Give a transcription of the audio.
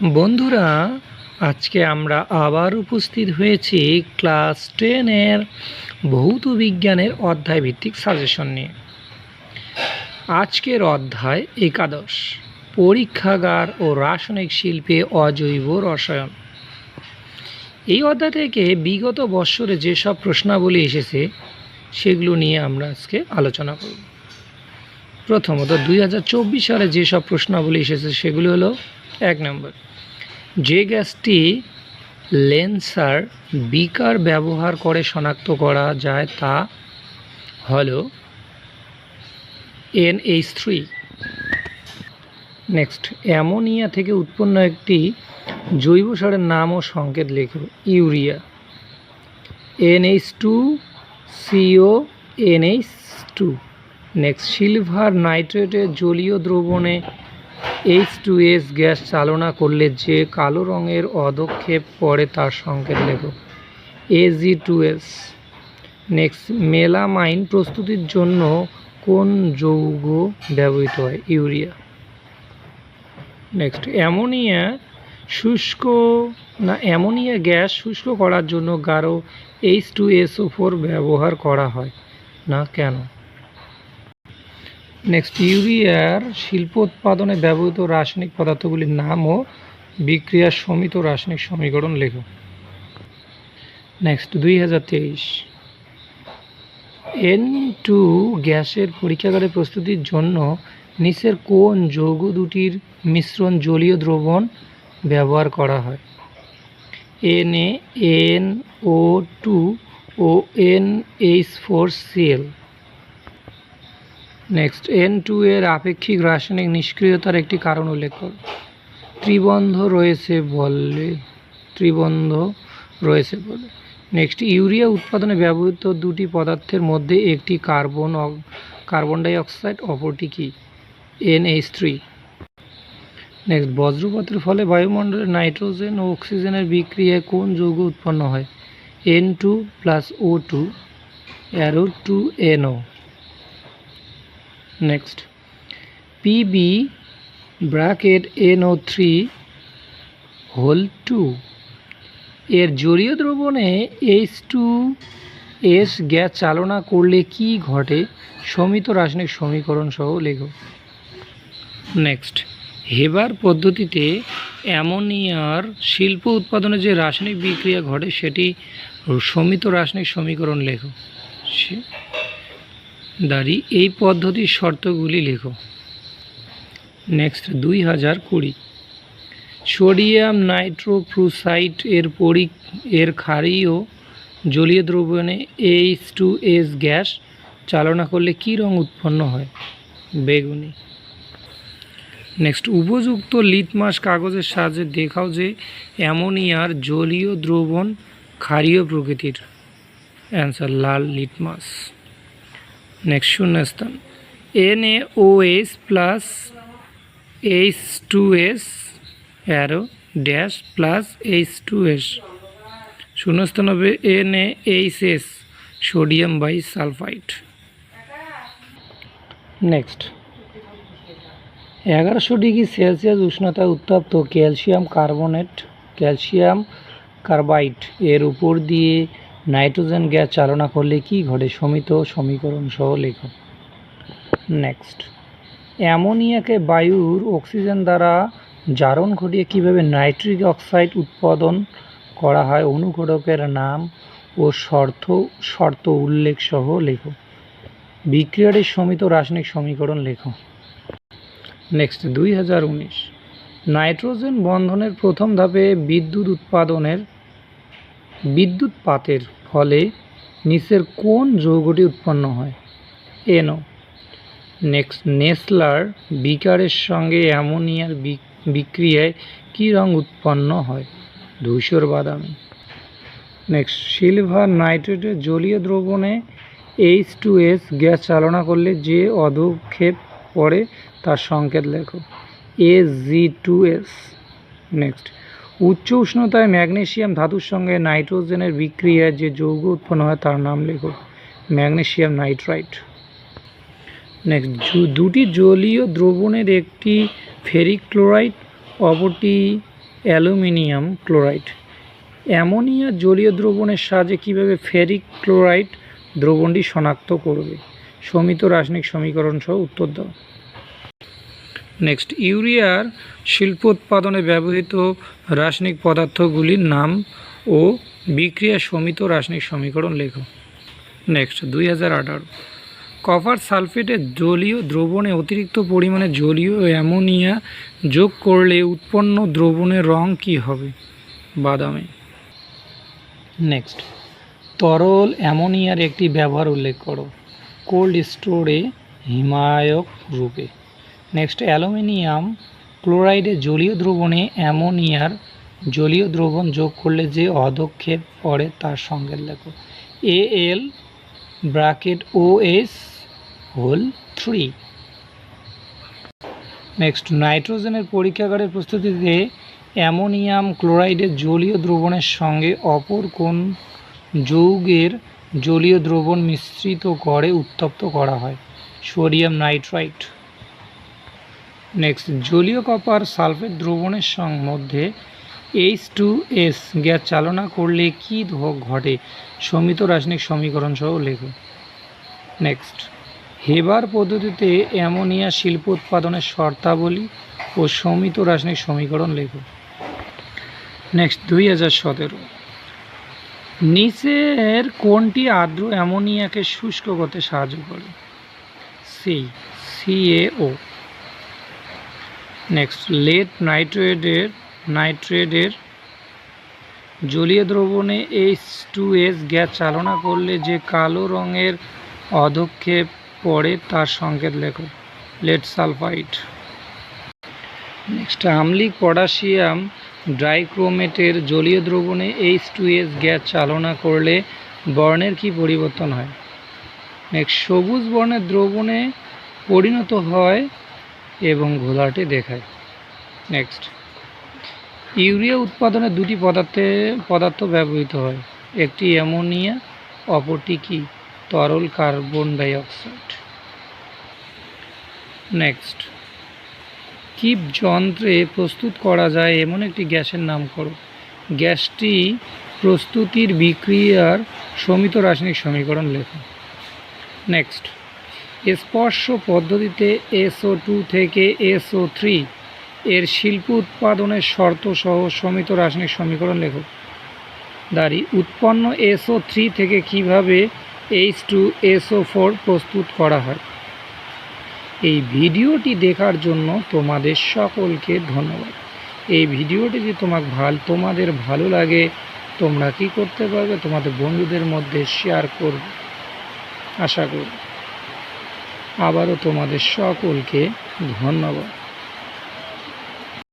বন্ধুরা, আজকে আমরা আবার উপস্থিত হয়েছি ক্লাস টেনের ভৌত বিজ্ঞানের অধ্যায় ভিত্তিক সাজেশন নিয়ে। আজকের অধ্যায় একাদশ, পরীক্ষাগার ও রাসায়নিক শিল্পে অজৈব রসায়ন। এই অধ্যায় থেকে বিগত বৎসরে যেসব প্রশ্নাবলী এসেছে, সেগুলো নিয়ে আমরা আজকে আলোচনা করব। প্রথমত, দুই হাজার চব্বিশ সালে যেসব প্রশ্নাবলী এসেছে, সেগুলো হলো এক নম্বর। যে গ্যাসটি লেন্সার বিকার ব্যবহার করে শনাক্ত করা যায় তা হল এনএইচ থ্রি। নেক্সট, অ্যামোনিয়া থেকে উৎপন্ন একটি জৈব সারের নাম ও সংকেত লেখো, urea. NH two, CO, NH two. Next, silver নাইট্রেটের জলীয় দ্রবণে এইচ টু এস গ্যাস চালনা করলে যে কালো রঙের অদক্ষেপ পড়ে তার সংকেত লেখো। AG two S next melamine প্রস্তুতির জন্য কোন যৌগ ব্যবহৃত হয়? ইউরিয়া। নেক্সট অ্যামোনিয়া শুষ্ক না, অ্যামোনিয়া গ্যাস শুষ্ক করার জন্য গাঢ় এইচ টু এসও ফোর ব্যবহার করা হয়। না, কেন? নেক্সট ইউরিয়ার শিল্প উৎপাদনে ব্যবহৃত রাসায়নিক পদার্থগুলির নাম ও বিক্রিয়ার সমিত রাসায়নিক সমীকরণ লেখো। নেক্সট দুই হাজার তেইশ। এন টু গ্যাসের পরীক্ষাগারে প্রস্তুতির জন্য নিচের কোন যৌগ দুটির মিশ্রণ জলীয় দ্রবণ ব্যবহার করা হয়? N N O two O N H four CL next N two এর আপেক্ষিক রাসায়নিক নিষ্ক্রিয়তার একটি কারণ উল্লেখ কর। ত্রিবন্ধ রয়েছে বলে, ত্রিবন্ধ রয়েছে বলে। নেক্সট ইউরিয়া উৎপাদনে ব্যবহৃত দুটি পদার্থের মধ্যে একটি কার্বন কার্বন ডাই অক্সাইড অপরটি কি? এনএইচ থ্রি নেক্সট বজ্রপাতের ফলে বায়ুমণ্ডলে নাইট্রোজেন ও অক্সিজেনের বিক্রিয়ায় কোন যৌগ উৎপন্ন হয়? N two plus O two arrow two NO next PB bracket NO three whole two এর জলীয় দ্রবণে এইচ টু এস গ্যাস চালনা করলে কি ঘটে? সমিত রাসায়নিক সমীকরণ সহ লেখো। নেক্সট হেবার পদ্ধতিতে অ্যামোনিয়ার শিল্প উৎপাদনে যে রাসায়নিক বিক্রিয়া ঘটে, সেটি সমিত রাসায়নিক সমীকরণ লেখো। দাঁড়ি, এই পদ্ধতির শর্তগুলি লেখো। নেক্সট দুই হাজার কুড়ি। সোডিয়াম নাইট্রোফ্লুসাইড এর পরি, এর ক্ষারীয় জলীয় দ্রবণে এইচ টু এস গ্যাস চালনা করলে কী রং উৎপন্ন হয়? বেগুনি। নেক্সট উপযুক্ত লিটমাস কাগজের সাহায্যে দেখাও যে অ্যামোনিয়ার জলীয় দ্রবণ ক্ষারীয় প্রকৃতির। অ্যান্সার লাল লিটমাস নেক্সট শূন্যস্থান। N A O S plus H two S arrow dash plus H two S শূন্যস্থান হবে N A H S sodium bi sulphide next এগারোশো ডিগ্রি সেলসিয়াস উষ্ণতায় উত্তপ্ত ক্যালসিয়াম কার্বনেট, ক্যালসিয়াম কার্বাইড এর উপর দিয়ে নাইট্রোজেন গ্যাস চালনা করলে কি ঘটে? সমিত সমীকরণ সহ লেখো। নেক্সট অ্যামোনিয়াকে বায়ুর অক্সিজেন দ্বারা জারণ ঘটিয়ে কীভাবে নাইট্রিক অক্সাইড উৎপাদন করা হয়, অনুঘটকের নাম ও শর্ত শর্ত উল্লেখ সহ লেখো। বিক্রিয়াটি সমিত রাসায়নিক সমীকরণ লেখো। নেক্সট দুই হাজার উনিশ। নাইট্রোজেন বন্ধনের প্রথম ধাপে বিদ্যুৎ উৎপাদনের বিদ্যুৎ পাতের ফলে নিচের কোন যৌগটি উৎপন্ন হয়? এনো নেক্সট, নেসলার বিকারের সঙ্গে অ্যামোনিয়ার বিক- বিক্রিয়ায় কী রং উৎপন্ন হয়? ধূসর বাদামি। নেক্সট, সিলভার নাইট্রেটের জলীয় দ্রবণে এইচ টু এস গ্যাস চালনা করলে যে অধক্ষেপ পড়ে তার সংকেত লেখো। A G two S next উচ্চ উষ্ণতায় ম্যাগনেসিয়াম ধাতুর সঙ্গে নাইট্রোজেনের বিক্রিয়ায় যে যৌগ উৎপন্ন হয় তার নাম লেখো ম্যাগনেসিয়াম নাইট্রাইট। নেক্সট দুটি জলীয় দ্রবণের একটি ফেরিক ক্লোরাইড, অপরটি অ্যালুমিনিয়াম ক্লোরাইড। অ্যামোনিয়া জলীয় দ্রবণের সাহায্যে কীভাবে ফেরিক ক্লোরাইড দ্রবণটি শনাক্ত করবে? সমিত রাসায়নিক সমীকরণ সহ উত্তর দাও। নেক্সট ইউরিয়ার শিল্প উৎপাদনে ব্যবহৃত রাসায়নিক পদার্থগুলির নাম ও বিক্রিয়া সমিত রাসায়নিক সমীকরণ লেখো। নেক্সট দুই হাজার আঠারো। কপার সালফেটের জলীয় দ্রবণে অতিরিক্ত পরিমাণে জলীয় অ্যামোনিয়া যোগ করলে উৎপন্ন দ্রবণের রং কী হবে? বাদামে। নেক্সট তরল অ্যামোনিয়ার একটি ব্যবহার উল্লেখ করো। কোল্ড স্টোরে হিমায়ক রূপে। নেক্সট অ্যালুমিনিয়াম ক্লোরাইডে জলীয় দ্রবণে অ্যামোনিয়ার জলীয় দ্রবণ যোগ করলে যে অধক্ষেপ পড়ে তার সঙ্গে লেখো। A L bracket O S whole three next নাইট্রোজেনের পরীক্ষাগারের প্রস্তুতিতে অ্যামোনিয়াম ক্লোরাইডের জলীয় দ্রবণের সঙ্গে অপর কোন যৌগের জলীয় দ্রবণ মিশ্রিত করে উত্তপ্ত করা হয়? সোডিয়াম নাইট্রাইট নেক্সট জলীয় কপার সালফেট দ্রবণের মধ্যে এইচ টু এস গ্যাস চালনা করলে কী ঘটে? সমিত রাসায়নিক সমীকরণ সহ লেখো। নেক্সট হেবার পদ্ধতিতে অ্যামোনিয়া শিল্প উৎপাদনের শর্তাবলী ও সমিত রাসায়নিক সমীকরণ লেখো। নেক্সট দুই হাজার সতেরো। নিচের কোনটি আর্দ্র অ্যামোনিয়াকে শুষ্ক করতে সাহায্য করে? সি সিএও নেক্সট লেড নাইট্রেটের নাইট্রেটের জলীয় দ্রবণে এইচ টু এস গ্যাস চালনা করলে যে কালো রঙের অধক্ষেপ পড়ে তার সংকেত লেখো। লেড সালফাইড নেক্সট আম্লিক পটাশিয়াম ড্রাইক্রোমেটের জলীয় দ্রবণে এইচ টু এস গ্যাস চালনা করলে বর্ণের কি পরিবর্তন হয়? নেক্সট সবুজ বর্ণের দ্রবণে পরিণত হয় এবং ঘোলাটে দেখায়। নেক্সট ইউরিয়া উৎপাদনে দুটি পদার্থে, পদার্থ ব্যবহৃত হয়। একটি অ্যামোনিয়া, অপরটি কি? তরল carbon di oxide next Kipp যন্ত্রে প্রস্তুত করা যায় এমন একটি গ্যাসের নাম করো। গ্যাসটি প্রস্তুতির বিক্রিয়ার সমিত রাসায়নিক সমীকরণ লেখো। নেক্সট স্পর্শ পদ্ধতিতে এসও টু থেকে এসও থ্রি এর শিল্প উৎপাদনের শর্ত সহ সমিত রাসায়নিক সমীকরণ লেখো। দাঁড়ি, উৎপন্ন এসও থ্রি থেকে কীভাবে এইচ টু এসও ফোর প্রস্তুত করা হয়? এই ভিডিওটি দেখার জন্য তোমাদের সকলকে ধন্যবাদ। এই ভিডিওটি যদি তোমাক ভালো, তোমাদের ভালো লাগে, তোমরা কি করতে পারবে তোমাদের বন্ধুদের মধ্যে শেয়ার করবে। আশা করি। আবারও তোমাদের সকলকে ধন্যবাদ।